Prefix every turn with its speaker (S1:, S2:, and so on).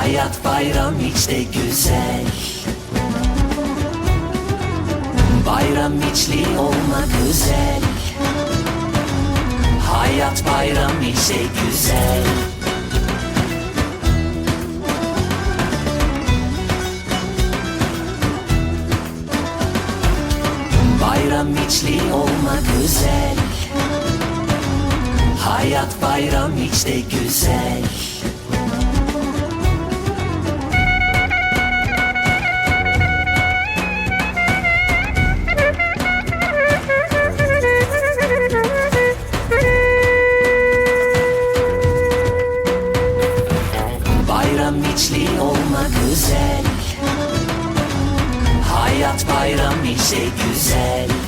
S1: Hayat bayram de güzel. Bayram içli olmak güzel. Hayat bayram de güzel. Bayram içli olmak güzel. Hayat bayram de güzel içli olmak güzel. Hayat bayram içe güzel